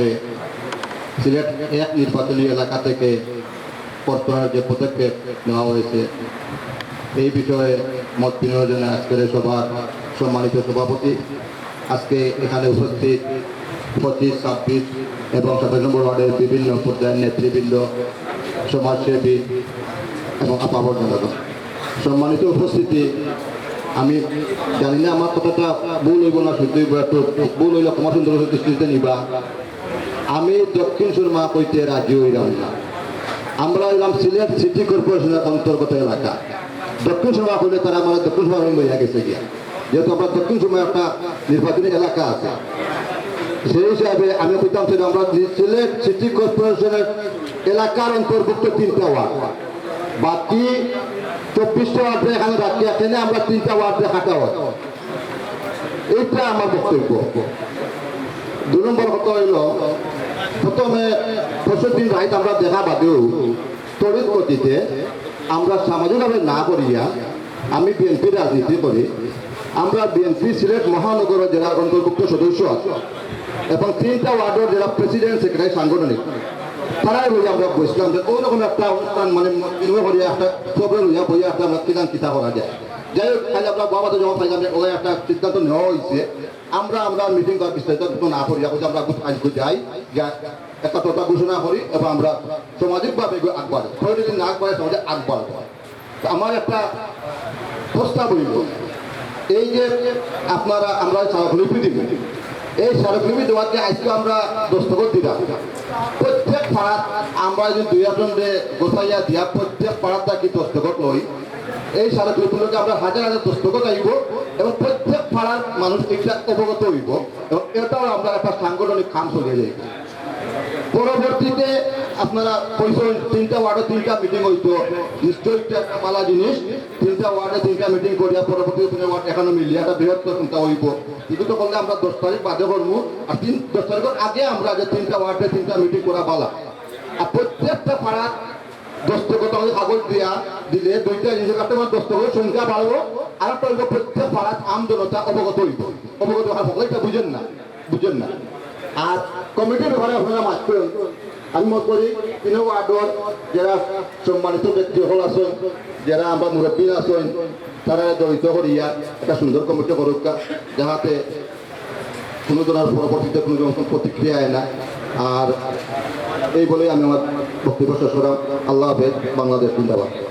যে সিলেট এক নির্বাচনী এলাকা থেকে প্রত্যাহারের যে পদক্ষেপ নেওয়া হয়েছে, এই বিষয়ে মত বিনিয়োজনে আজকের সভার সম্মানিত সভাপতি, আজকে এখানে উপস্থিত পঁচিশ, ছাব্বিশ এবং সাতাশ নম্বর ওয়ার্ডের বিভিন্ন পর্যায়ের নেতৃবৃন্দ, সমাজসেবী এবং আপাবর জনগণ। সম্মানিত উপস্থিতি, আমি জানি না আমার কথাটা ভুল হইব না, শুদ্ধ ভুল হইলে ক্ষমা সুন্দর দৃষ্টিতে নিবা। আমি দক্ষিণ সুরমা কইতে রাজি হইলাম না। আমরা হইলাম সিলেট সিটি কর্পোরেশনের অন্তর্গত এলাকা। দক্ষিণ সুরমা কইলে তারা আমার দক্ষিণ সুরমা হইয়া গেছে গিয়া। যেহেতু আমরা দক্ষিণ সুরমা একটা নির্বাচনী এলাকা আছে। সেই হিসাবে আমি কইতাম যে আমরা সিলেট সিটি কর্পোরেশনের এলাকার অন্তর্ভুক্ত তিনটা ওয়ার্ড। বাকি চব্বিশটা ওয়ার্ডে এখানে রাখি এখানে আমরা তিনটা ওয়ার্ডে হাঁটা হয়। এইটা আমার বক্তব্য। দু নম্বর কথা হইল প্রথমে দিন রাইত আমরা দেখা বাদেও তড়িৎ গতিতে আমরা সামাজিকভাবে না করিয়া আমি বিএনপি রাজনীতি করি। আমরা বিএনপি সিলেট মহানগর জেলার অন্তর্ভুক্ত সদস্য আছি। এবং তিনটা ওয়ার্ডের যারা প্রেসিডেন্ট, সেক্রেটারি, সাংগঠনিক। তারাই বলি আমরা বসলাম যে ওরকম একটা অনুষ্ঠান মানে একটা প্রবলেম হইয়া বইয়া একটা আমরা কিনান কিতা করা যায়। যাই হোক খালি আমরা বাবাতে যখন পাইলাম যে ওই একটা সিদ্ধান্ত নেওয়া হয়েছে, আমরা আমরা মিটিং করার বিস্তারিত না করি এখন আমরা আজ যাই একটা টোটা ঘোষণা করি, এবং আমরা সামাজিকভাবে আগবাড়ে কোনো যদি না আগবাড়ে সমাজে আগবাড়বে আমার একটা প্রস্তাব হইল এই যে আপনারা, আমরা স্মারকলিপি দিব, এই স্মারকলিপি দেওয়াতে আজকে আমরা দস্তখত দিলাম। প্রত্যেক পাড়াত আমরা যদি দুই একজন গোসাইয়া দিয়া, প্রত্যেক পাড়াত থাকি দস্তখত লই এই সারা স্মারকলিপিগুলোকে আমরা হাজার হাজার দস্তখত আইব এবং প্রত্যেক পাড়ার মানুষ এটা অবগত হইব এবং এটাও আমরা একটা সাংগঠনিক কাম চলে যাইব। পরবর্তীতে আপনারা পরিচয় তিনটা ওয়ার্ডে তিনটা মিটিং হইতো। নিশ্চয়ই ভালো জিনিস। তিনটা ওয়ার্ডে তিনটা মিটিং করিয়া পরবর্তী তিনটা ওয়ার্ড এখানে মিলিয়ে একটা বৃহত্তর চিন্তা হইব। কিন্তু তো করলে আমরা দশ তারিখ বাদে করব আর তিন দশ তারিখের আগে আমরা যে তিনটা ওয়ার্ডে তিনটা মিটিং করা ভালো আর প্রত্যেকটা পাড়ার দস্তখত আমাদের কাগজ দিয়া দিলে দুইটা জিনিস একটা আমার দস্তখতের সংখ্যা বাড়বো আর একটা হইব প্রত্যেক পাড়ার আম জনতা অবগত হইব অবগত হওয়ার ফলে এটা বুঝেন না বুঝেন না। আর কমিটির ব্যাপারে আপনারা মাছ করেন আমি মত করি তিন ওয়ার্ডর যারা সম্মানিত ব্যক্তি হল আছেন, যারা আমরা মুরব্বী আছেন, তারা জড়িত করিয়া একটা সুন্দর কমিটি করুক, যাহাতে কোনো ধরনের পরবর্তীতে কোনো রকম প্রতিক্রিয়া আয় না। আর এই বলেই আমি আমার বক্তব্য শেষ করলাম আল্লাহ হাফেজ বাংলাদেশ জিন্দাবাদ।